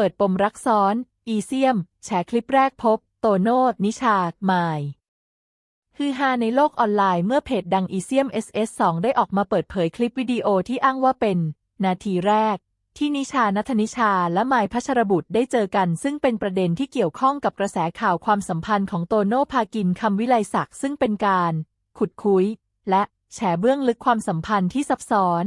ปิดปมรักซ้อน อีเซียมแฉคลิปแรกพบ โตโน่นิชามาย ฮือฮาในโลกออนไลน์เมื่อเพจดังอีเซียม SS2 ได้ออกมาเปิดเผยคลิปวิดีโอที่อ้างว่าเป็น นาทีแรก ที่นิชานัทนิชาและมายพัชรบุตรได้เจอกัน ซึ่งเป็นประเด็นที่เกี่ยวข้องกับกระแสข่าวความสัมพันธ์ของโตโน่พากินคำวิไลศักดิ์ซึ่งเป็นการ ขุดคุย และแฉเบื้องลึกความสัมพันธ์ที่ซับซ้อน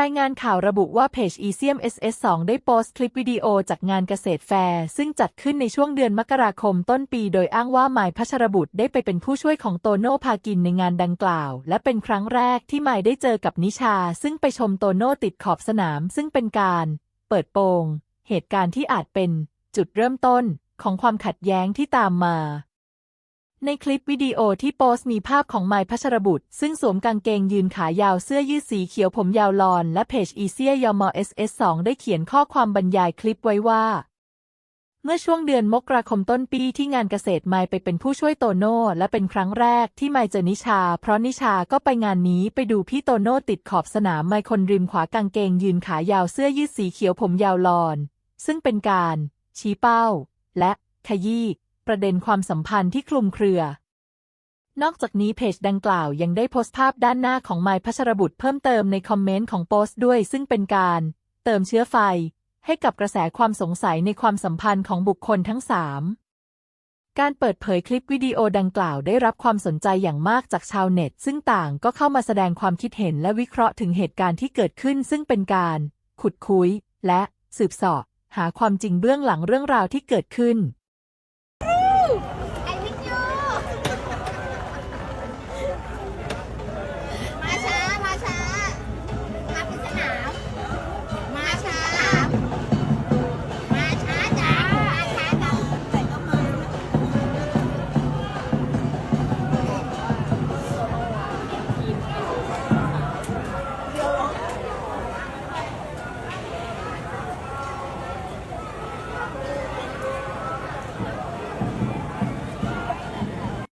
รายงานข่าวระบุว่าเพจ e c m SS2 ได้โพสต์คลิปวิดีโอจากงานเกษตรแฟร์ ซึ่งจัดขึ้นในช่วงเดือนมกราคมต้นปีโดยอ้างว่าหมายพัชรบุตรได้ไปเป็นผู้ช่วยของโตโน่พากินในงานดังกล่าว และเป็นครั้งแรกที่หมายได้เจอกับนิชา ซึ่งไปชมโตโน่ติดขอบสนาม ซึ่งเป็นการ เปิดโปง เหตุการณ์ที่อาจเป็น จุดเริ่มต้นของความขัดแย้งที่ตามมา ในคลิปวิดีโอที่โพสต์มีภาพของไมพัชรบุตร ซึ่งสวมกางเกงยืนขายาวเสื้อยืดสีเขียวผมยาวลอน และเพจอีเซียยมอ SS2 ได้เขียนข้อความบรรยายคลิปไว้ว่า เมื่อช่วงเดือนมกราคมต้นปีที่งานเกษตรไมไปเป็นผู้ช่วยโตโน่และเป็นครั้งแรกที่ไมเจอนิชา เพราะนิชาก็ไปงานนี้ไปดูพี่โตโน่ติดขอบสนามไมค์คนริมขวากางเกงยืนขายาวเสื้อยืดสีเขียวผมยาวลอน ซึ่งเป็นการ ชี้เป้า และขยี้ ประเด็นความสัมพันธ์ที่คลุมเครือนอกจากนี้เพจดังกล่าวยังได้โพสต์ภาพด้านหน้าของไมค์พัชรบุตรเพิ่มเติมในคอมเมนต์ของโพสต์ด้วย ซึ่งเป็นการ เติมเชื้อไฟ ให้กับกระแสความสงสัยในความสัมพันธ์ของบุคคลทั้งสามการเปิดเผยคลิปวิดีโอดังกล่าวได้รับความสนใจอย่างมากจากชาวเน็ต ซึ่งต่างก็เข้ามาแสดงความคิดเห็นและวิเคราะห์ถึงเหตุการณ์ที่เกิดขึ้น ซึ่งเป็นการ ขุดคุย และสืบสาะหาความจริงเบื้องหลังเรื่องราวที่เกิดขึ้น